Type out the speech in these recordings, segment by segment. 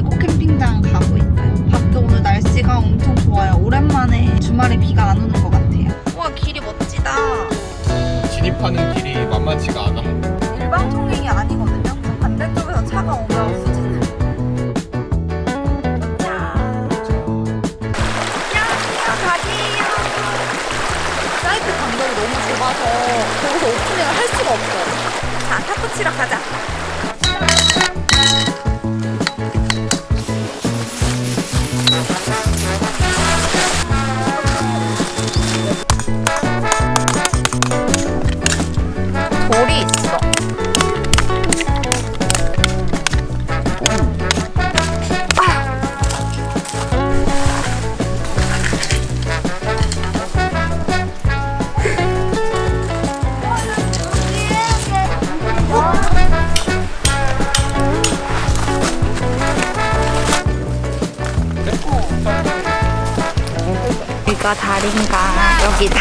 계곡 캠핑장 가고 있어요. 밖에 오늘 날씨가 엄청 좋아요. 오랜만에 주말에 비가 안 오는 것 같아요. 우와 길이 멋지다. 진입하는 길이 만만치가 않아. 일반 통행이 아니거든요. 저 반대쪽에서 차가 오면 수진을. 사이트 간격이 너무 좁아서 거기서 오프닝을 할 수가 없어요. 자, 탁구 치러 가자. 여기가 다리인가 여기다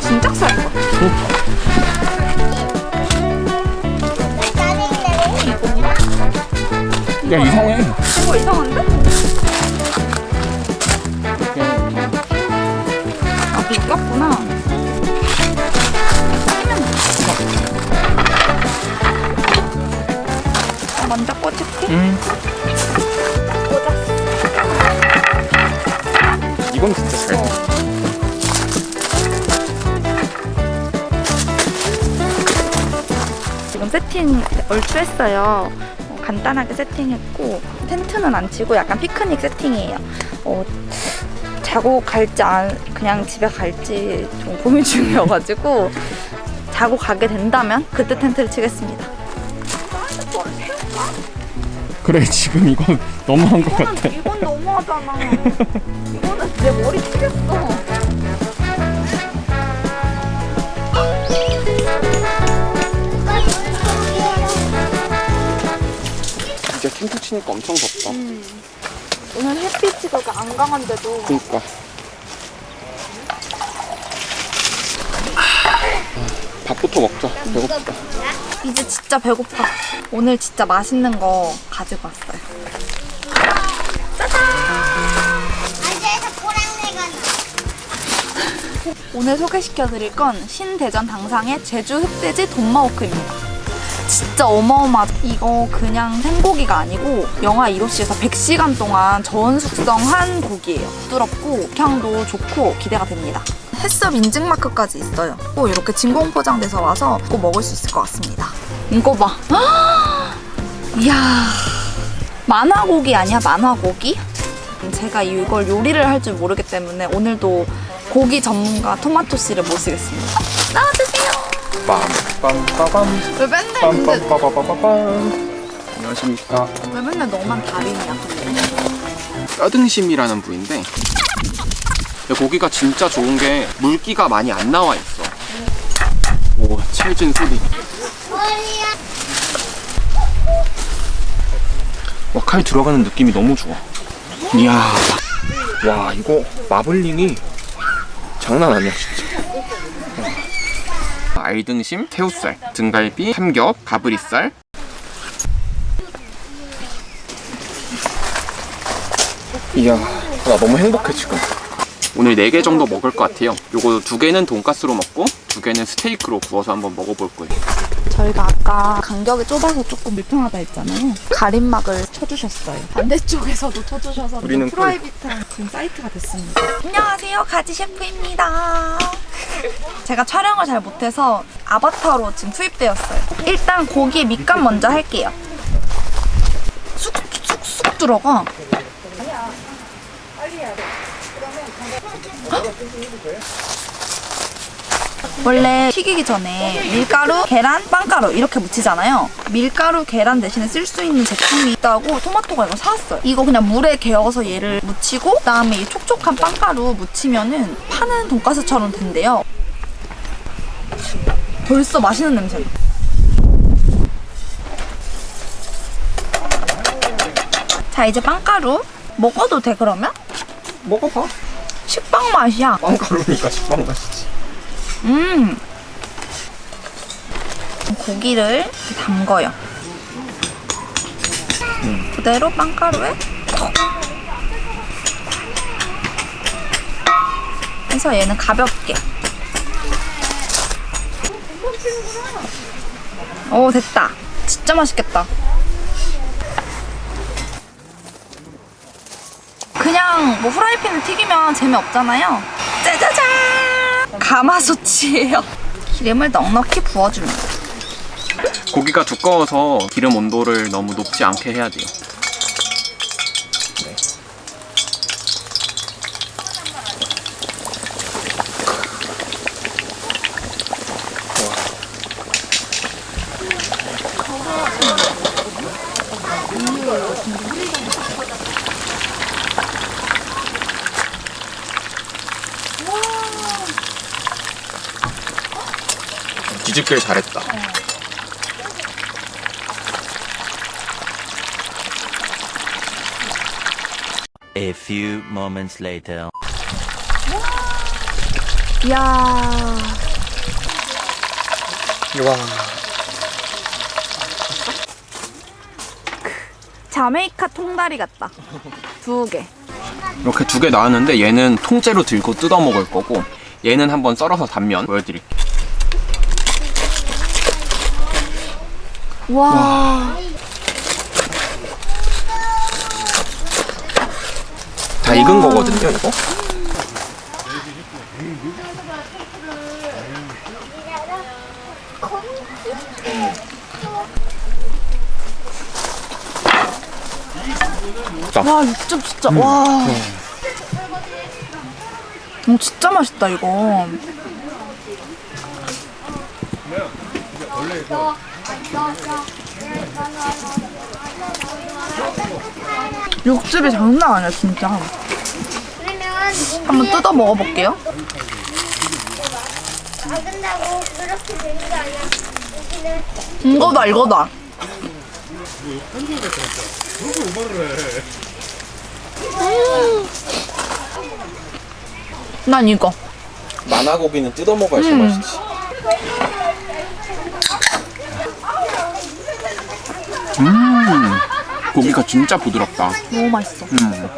진짜 쌀 거. 야 이상해. 이거 이상한데? 아. 아, 먼저 꽂을게. 응. 세팅 얼추 했어요. 어, 간단하게 세팅했고 텐트는 안 치고 약간 피크닉 세팅이에요. 어, 자고 갈지 안 그냥 집에 갈지 좀 고민 중이어가지고 자고 가게 된다면 그때 텐트를 치겠습니다. 그래 지금 이건 너무한 것 같아. 이건 너무하잖아. 이거는 내 머리 진짜 텐트 치니까 엄청 덥다. 오늘 햇빛이 그렇게 안 강한데도 그니까. 밥부터 먹자. 배고프다. 이제 진짜 배고파. 오늘 진짜 맛있는 거 가지고 왔어요. 나. 오늘 소개시켜드릴 건 신대전 당상의 제주 흑돼지 돈마호크입니다. 진짜 어마어마하죠. 이거 그냥 생고기가 아니고 영하 2도씨에서 100시간 동안 저온 숙성한 고기예요. 부드럽고 향도 좋고 기대가 됩니다. 햇섭 인증 마크까지 있어요. 또 이렇게 진공 포장돼서 와서 꼭 먹을 수 있을 것 같습니다. 이거 봐. 이야. 만화고기 아니야? 만화고기? 제가 이걸 요리를 할 줄 모르기 때문에 오늘도 고기 전문가 토마토 씨를 모시겠습니다. 나와주세요. 빰빰빠밤. 왜 맨날 근데 빰빰빠바바바밤. 안녕하십니까. 왜 맨날 너만 달인이야? 근데 뼈등심이라는 부위인데 고기가 진짜 좋은 게 물기가 많이 안 나와 있어. 오, 찰진 소리. 와, 칼 들어가는 느낌이 너무 좋아. 이야. 와, 이거 마블링이 장난 아니야, 진짜. 알등심, 새우살, 등갈비, 삼겹, 가브리살. 이야, 나 너무 행복해, 지금. 오늘 4개 정도 먹을 것 같아요. 요거 두 개는 돈가스로 먹고 두 개는 스테이크로 구워서 한번 먹어볼 거예요. 저희가 아까 간격이 좁아서 조금 불편하다 했잖아요. 가림막을 쳐주셨어요. 반대쪽에서도 쳐주셔서 우리는 좀 프라이빗한 지금 사이트가 됐습니다. 안녕하세요, 가지 셰프입니다. 제가 촬영을 잘 못해서 아바타로 지금 투입되었어요. 일단 고기 밑간 먼저 할게요. 쑥쑥쑥 들어가. 원래 튀기기 전에 밀가루, 계란, 빵가루 이렇게 묻히잖아요. 밀가루, 계란 대신에 쓸 수 있는 제품이 있다고 토마토가 이거 사왔어요. 이거 그냥 물에 개어서 얘를 묻히고 그다음에 이 촉촉한 빵가루 묻히면은 파는 돈가스처럼 된대요. 벌써 맛있는 냄새. 나. 자 이제 빵가루 먹어도 돼 그러면? 먹어봐. 식빵 맛이야. 빵가루니까 식빵 맛이지. 음. 고기를 담궈요. 그대로 빵가루에 톡. 해서 얘는 가볍게. 오 됐다. 진짜 맛있겠다. 그냥 뭐 후라이팬을 튀기면 재미없잖아요. 가마솥이에요. 기름을 넉넉히 부어줍니다. 고기가 두꺼워서 기름 온도를 너무 높지 않게 해야 돼요. 뒤집길 잘했다. A few moments later. 이야. 와. 자메이카 통다리 같다. 두 개. 이렇게 두 개 나왔는데 얘는 통째로 들고 뜯어 먹을 거고 얘는 한번 썰어서 단면 보여드릴게요. 와. 다 익은 거거든요, 이거. 와, 육즙 진짜. 와. 오, 진짜 맛있다, 이거. 육즙이 장난 아니야, 진짜. 한번 뜯어 먹어볼게요. 이거다, 이거다. 음. 난 이거. 만화고기는 뜯어 먹어야지 음. 맛있지. 음, 고기가 진짜 부드럽다. 너무 맛있어. 음.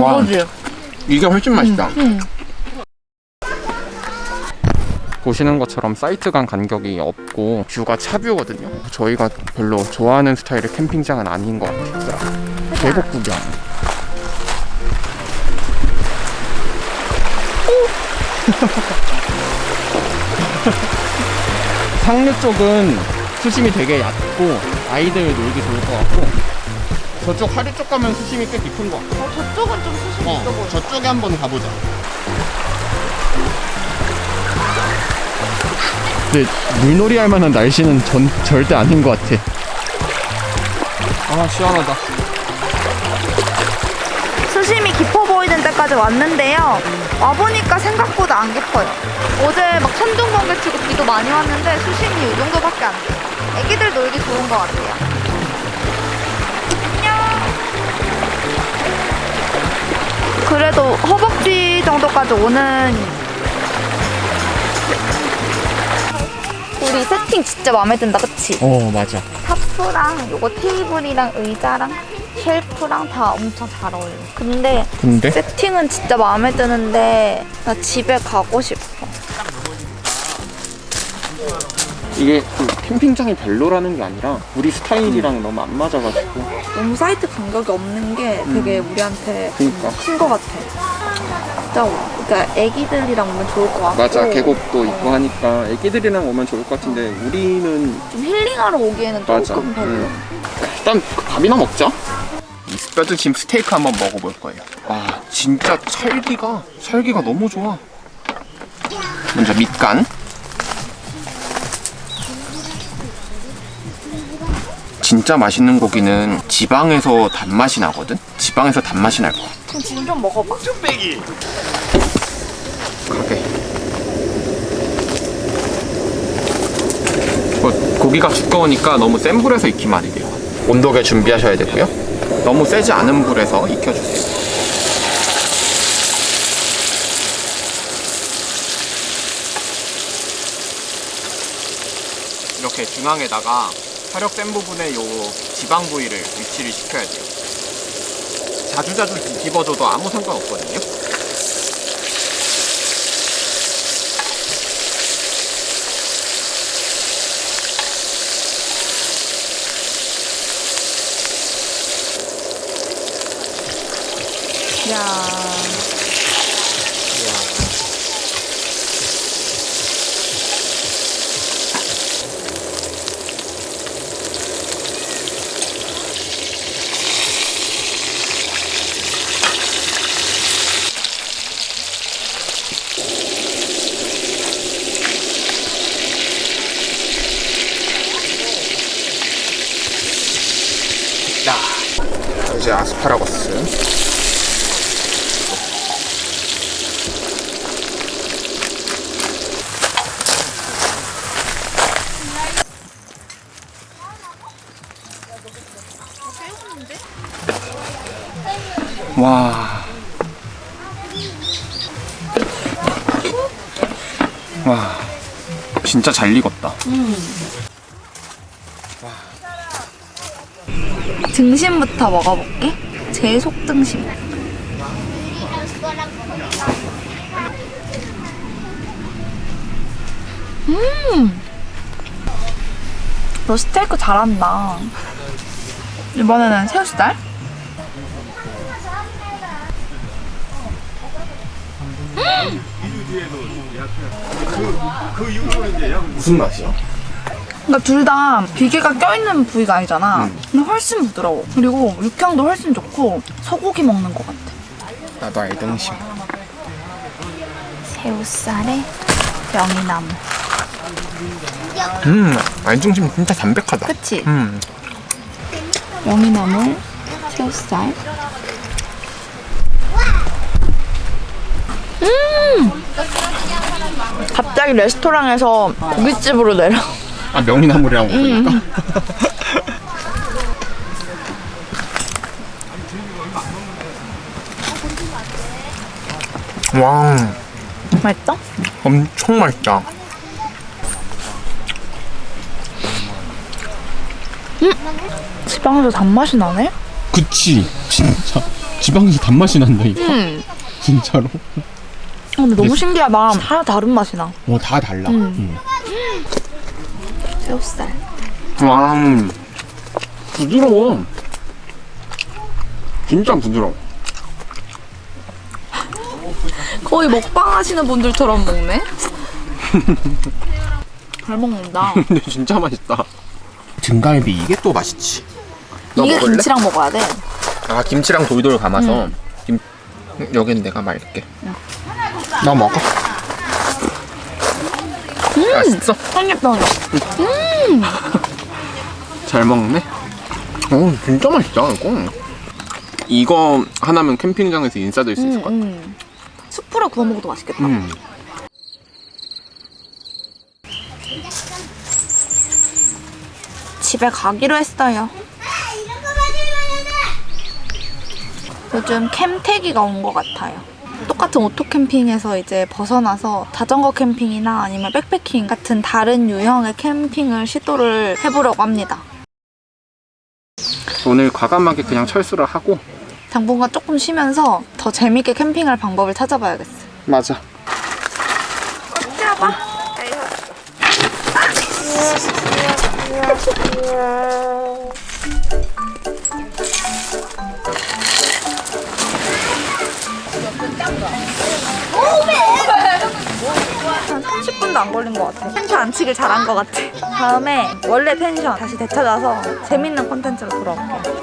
와, 이거지? 이게 훨씬 맛있다. 보시는 것처럼 사이트 간 간격이 없고 뷰가 차뷰거든요. 저희가 별로 좋아하는 스타일의 캠핑장은 아닌 것 같아요. 계곡 구경. 상류 쪽은 수심이 되게 얕고 아이들 놀기 좋을 것 같고 저쪽 하류 쪽 가면 수심이 꽤 깊은 것 같아요. 어, 저쪽은 좀 수심이 있어 보여. 저쪽에 한번 가보자. 근데 물놀이 할 만한 날씨는 전, 절대 아닌 것 같아. 아, 시원하다. 수심이 깊어 보이는 데까지 왔는데요. 와보니까 생각보다 안 깊어요. 어제 막 천둥 번개 치고 비도 많이 왔는데 수심이 이 정도밖에 안 돼요. 애기들 놀기 좋은 것 같아요. 안녕. 그래도 허벅지 정도까지 오는 우리 세팅 진짜 마음에 든다, 그치? 어, 맞아. 탑수랑 요거 테이블이랑 의자랑 쉘프랑 다 엄청 잘 어울려. 근데 근데? 세팅은 진짜 마음에 드는데 나 집에 가고 싶어. 이게 그 캠핑장이 별로라는 게 아니라 우리 스타일이랑 너무 안 맞아가지고. 너무 사이트 간격이 없는 게 되게 우리한테 그니까. 큰것 같아. 진짜 그러니까 애기들이랑 오면 좋을 것 같고. 맞아, 계곡도 있고 하니까 애기들이랑 오면 좋을 것 같은데 우리는 좀 힐링하러 오기에는 맞아. 조금 별로. 음. 일단 밥이나 먹자. 이 뼈등심 스테이크 한번 먹어볼 거예요. 와, 진짜 찰기가 찰기가 너무 좋아. 먼저 밑간. 진짜 맛있는 고기는 지방에서 단맛이 나거든. 지방에서 단맛이 날 거야. 그럼 지금 좀 먹어봐. 가게. 뭐, 고기가 두꺼우니까 너무 센 불에서 익히면 안 돼요. 온도계 준비하셔야 되고요. 너무 세지 않은 불에서 익혀주세요. 이렇게 중앙에다가 혈액 센 부분에 요 지방 부위를 위치를 시켜야 돼요. 자주자주 뒤집어줘도 아무 상관없거든요. 야. 와. 와. 진짜 잘 익었다. 등심부터 먹어볼게. 제 속등심. 음! 너 스테이크 잘한다. 이번에는 새우살? 무슨 맛이야? 그러니까 둘 다 비계가 껴있는 부위가 아니잖아. 음. 근데 훨씬 부드러워. 그리고 육향도 훨씬 좋고 소고기 먹는 것 같아. 나도 알등심. 새우살에 명이나무. 음, 알등심 진짜 담백하다. 그치? 음, 명이나물, 새우살. 갑자기 레스토랑에서 고깃집으로 내려. 아 명이나물이라고 그러니까. 와, 맛있다? 엄청 맛있다. 지방에서 단맛이 나네? 그치 진짜 지방에서 단맛이 난다 이거 음. 진짜로 어, 근데 너무 신기하다. 다 다른 맛이 나. 어 다 달라 음. 응. 새우살. 와, 부드러워. 진짜 부드러워. 거의 먹방 하시는 분들처럼 먹네? 잘 먹는다. 근데 진짜 맛있다. 등갈비 이게 또 맛있지. 너 이게 먹을래? 김치랑 먹어야 돼. 아 김치랑 돌돌 감아서 김 음, 여긴 내가 말게. 나 먹어. 맛있어? 한입 더. 잘 먹네. 오 진짜 맛있다 이거. 이거 하나면 캠핑장에서 인싸될 수 있을 것 같아. 음. 수프로 구워 먹어도 맛있겠다. 음. 집에 가기로 했어요. 요즘 캠태기가 온 것 같아요. 똑같은 오토 캠핑에서 이제 벗어나서 자전거 캠핑이나 아니면 백패킹 같은 다른 유형의 캠핑을 시도를 해보려고 합니다. 오늘 과감하게 그냥 철수를 하고. 당분간 조금 쉬면서 더 재밌게 캠핑할 방법을 찾아봐야겠어. 맞아. 잡아. 30분도 안 걸린 것 같아. 텐트 안 치길 잘한 것 같아. 다음에 원래 텐션 다시 되찾아서 재밌는 콘텐츠로 돌아올게요.